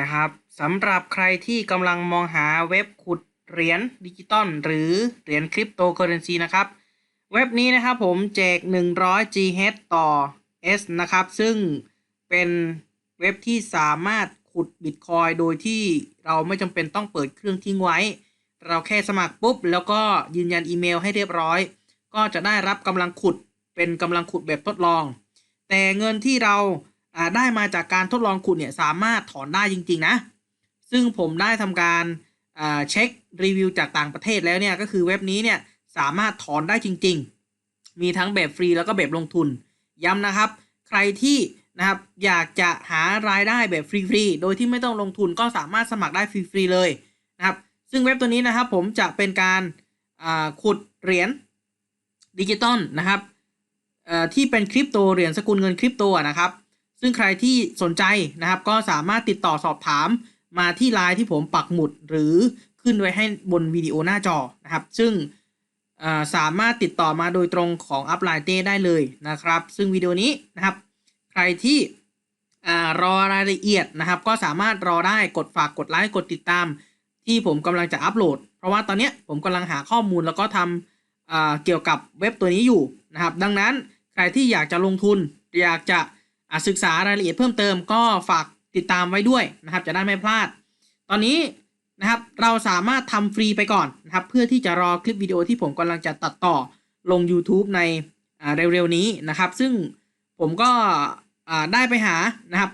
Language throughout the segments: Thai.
นะครับสำหรับใครที่กำลังมองหาเว็บขุดเหรียญดิจิตอลหรือเหรียญคริปโตเคอเรนซีนะครับ เว็บนี้นะครับผมแจก 100 GH ต่อ S นะครับ ซึ่งเป็นเว็บที่สามารถขุดบิตคอยโดยที่เราไม่จำเป็นต้องเปิดเครื่องทิ้งไว้ เราแค่สมัครปุ๊บ แล้วก็ยืนยันอีเมลให้เรียบร้อย ก็จะได้รับกำลังขุดเป็นกำลังขุดแบบทดลอง แต่เงินที่เราอ่า ได้มาจากการทดลองขุดเนี่ย สามารถถอนได้จริง ๆ นะ ซึ่งผมได้ทำการเช็ครีวิวจากต่างประเทศแล้วเนี่ย ก็คือเว็บนี้เนี่ยสามารถถอนได้จริง ๆ มีทั้งแบบฟรีแล้วก็แบบลงทุน ย้ำนะครับ ใครที่นะครับอยากจะหารายได้แบบฟรีๆ โดยที่ไม่ต้องลงทุนก็สามารถสมัครได้ฟรีๆเลยนะครับ ซึ่งเว็บตัวนี้นะครับผมจะเป็นการขุดเหรียญดิจิตอลนะครับที่เป็นคริปโตเหรียญสกุลเงินคริปโตนะครับ ซึ่งใครที่สนใจนะครับก็สามารถติดต่อสอบถามมาที่ไลน์ที่ผมปักหมุดหรือขึ้นไว้ให้บนวิดีโอหน้าจอนะครับ ซึ่งสามารถติดต่อมาโดยตรงของอัพไลน์เต้ได้เลยนะครับ ซึ่งวิดีโอนี้นะครับ ใครที่รอรายละเอียดนะครับ ก็สามารถรอได้กดฝากกดไลค์กดติดตาม ที่ผมกำลังจะอัปโหลด เพราะว่าตอนนี้ผมกำลังหาข้อมูลแล้วก็ทำเกี่ยวกับเว็บตัวนี้อยู่นะครับ ดังนั้นใครที่อยากจะลงทุนอยากจะ ศึกษารายละเอียดเพิ่มเติมก็ฝากติดตามไว้ด้วยนะครับ จะได้ไม่พลาด ตอนนี้นะครับเราสามารถทำฟรีไปก่อนนะครับ เพื่อที่จะรอคลิปวิดีโอที่ผมกำลังจะตัดต่อลง YouTube ในเร็วๆนี้นะครับ ซึ่งผมก็อ่าได้ไปหานะครับ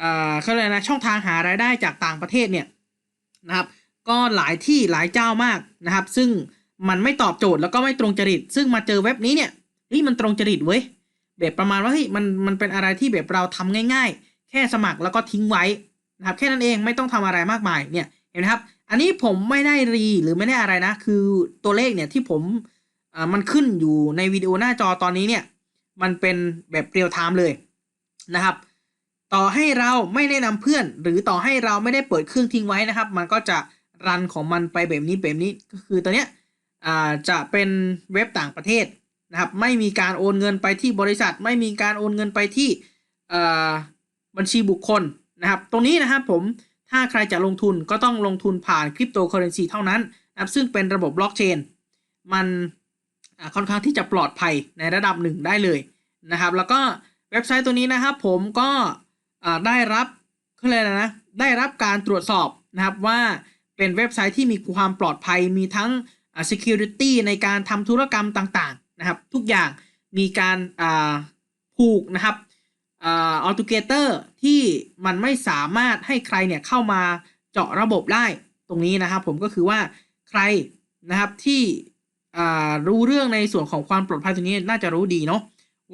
อ่าเขาเรียกอะไรนะช่องทางหารายได้จากต่างประเทศเนี่ยนะครับ ก็หลายที่หลายเจ้ามากนะครับ ซึ่งมันไม่ตอบโจทย์แล้วก็ไม่ตรงจริต ซึ่งมาเจอเว็บนี้เนี่ยเฮ้ยมันตรงจริตเว้ย แบบประมาณว่าเฮ้ยมันมันเป็นอะไรที่แบบเราทำง่าย ๆ แค่สมัครแล้วก็ทิ้งไว้นะครับแค่นั้นเองไม่ต้องทำอะไรมากมายเนี่ยเห็นไหมครับ อันนี้ผมไม่ได้รีหรือไม่ได้อะไรนะ คือตัวเลขเนี่ยที่ผมอ่ามันขึ้นอยู่ในวิดีโอหน้าจอตอนนี้เนี่ยมันเป็นแบบเรียลไทม์เลยนะครับ ต่อให้เราไม่ได้นำเพื่อน หรือต่อให้เราไม่ได้เปิดเครื่องทิ้งไว้นะครับ มันก็จะรันของมันไปแบบนี้แบบนี้ก็คือตัวเนี้ยอ่าจะเป็นเว็บต่างประเทศ นะครับไม่มีการโอนเงินไปที่บริษัท ไม่มีการโอนเงินไปที่บัญชีบุคคลนะครับ ตรงนี้นะครับผมถ้าใครจะลงทุนก็ต้องลงทุนผ่านคริปโตเคอเรนซีเท่านั้นนะครับซึ่งเป็นระบบบล็อกเชนมันค่อนข้างที่จะปลอดภัยในระดับหนึ่งได้เลยนะครับ แล้วก็เว็บไซต์ตัวนี้นะครับผมก็ได้รับเขาเรียกอะไรนะได้รับการตรวจสอบนะครับว่าเป็นเว็บไซต์ที่มีความปลอดภัยมีทั้ง security ในการทำธุรกรรมต่าง นะครับทุกอย่างมีการผูกนะครับอ่า authenticator ที่มันไม่สามารถให้ใครเนี่ยเข้ามาเจาะระบบได้ตรงนี้นะครับ ผมก็คือว่าใครนะครับที่รู้เรื่องในส่วนของความปลอดภัยตรงนี้น่าจะรู้ดีเนาะ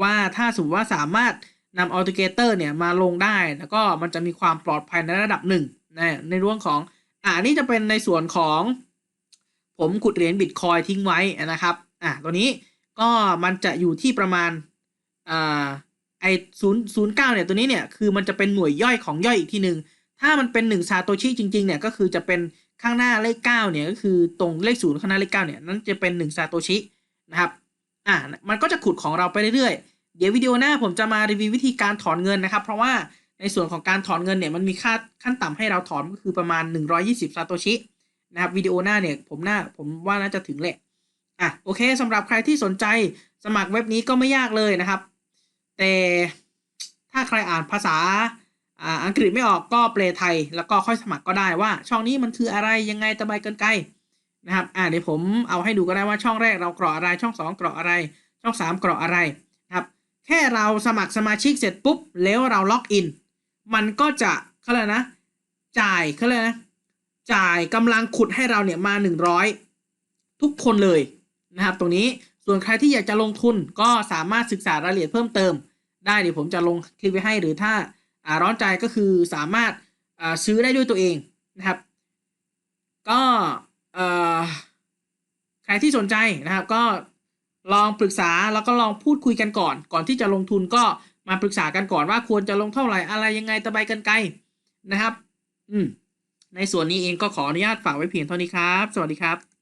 ว่าถ้าสมมติว่าสามารถนำ Authenticator เนี่ยมาลงได้ แล้วก็มันจะมีความปลอดภัยในระดับหนึ่งนะในเรื่องของอ่านี่จะเป็นในส่วนของผมขุดเหรียญบิตคอยทิ้งไว้นะครับอ่าตัวนี้ ก็มันจะอยู่ที่ประมาณอ่าไอศูนย์ศูนย์เก้าเนี่ยตัวนี้เนี่ยคือมันจะเป็นหน่วยย่อยของย่อยอีกทีหนึ่งถ้ามันเป็นหนึ่งซาโตชิจริงๆเนี่ยก็คือจะเป็นข้างหน้าเลขเก้าเนี่ยก็คือตรงเลขศูนย์ข้างหน้าเลขเก้าเนี่ยนั่นจะเป็นหนึ่งซาโตชินะครับอ่ามันก็จะขุดของเราไปเรื่อยๆ เดี๋ยววิดีโอหน้าผมจะมารีวิววิธีการถอนเงินนะครับ เพราะว่าในส่วนของการถอนเงินเนี่ยมันมีค่าขั้นต่ำให้เราถอนก็คือประมาณ 120ซาโตชินะครับวิดีโอหน้าเนี่ยผมน่าผมว่าน่าจะถึงแหละ อะโอเคสำหรับใครที่สนใจสมัครเว็บนี้ก็ไม่ยากเลยนะครับ แต่ถ้าใครอ่านภาษาอ่าอังกฤษไม่ออกก็เปลไทย แล้วก็ค่อยสมัครก็ได้ว่า ช่องนี้มันคืออะไรยังไงตะไบกินไกลนะครับอ่าเดี๋ยวผมเอาให้ดูก็ได้ว่าช่องแรกเรากรอกอะไรช่องสองกรอกอะไร ช่องสามกรอกอะไรนะครับแค่เราสมัครสมาชิกเสร็จปุ๊บแล้วเราล็อกอิน มันก็จะเขาเลยกนะ จ่ายเขาเลยกนะจ่ายกำลังขุดให้เราเนี่ยมา 100 ทุกคนเลย นะครับตรงนี้ส่วนใครที่อยากจะลงทุนก็สามารถศึกษารายละเอียดเพิ่มเติม ได้เดี๋ยวผมจะลงคลิปไว้ให้หรือถ้าร้อนใจก็คือสามารถซื้อได้ด้วยตัวเองนะครับ ก็ใครที่สนใจนะครับก็ลองปรึกษาแล้วก็ลองพูดคุยกันก่อน ก่อนที่จะลงทุนก็มาปรึกษากันก่อนว่าควรจะลงเท่าไหร่อะไรยังไงตะไบกันไกลนะครับ อืมในส่วนนี้เองก็ขออนุญาตฝากไว้เพียงเท่านี้ครับ สวัสดีครับ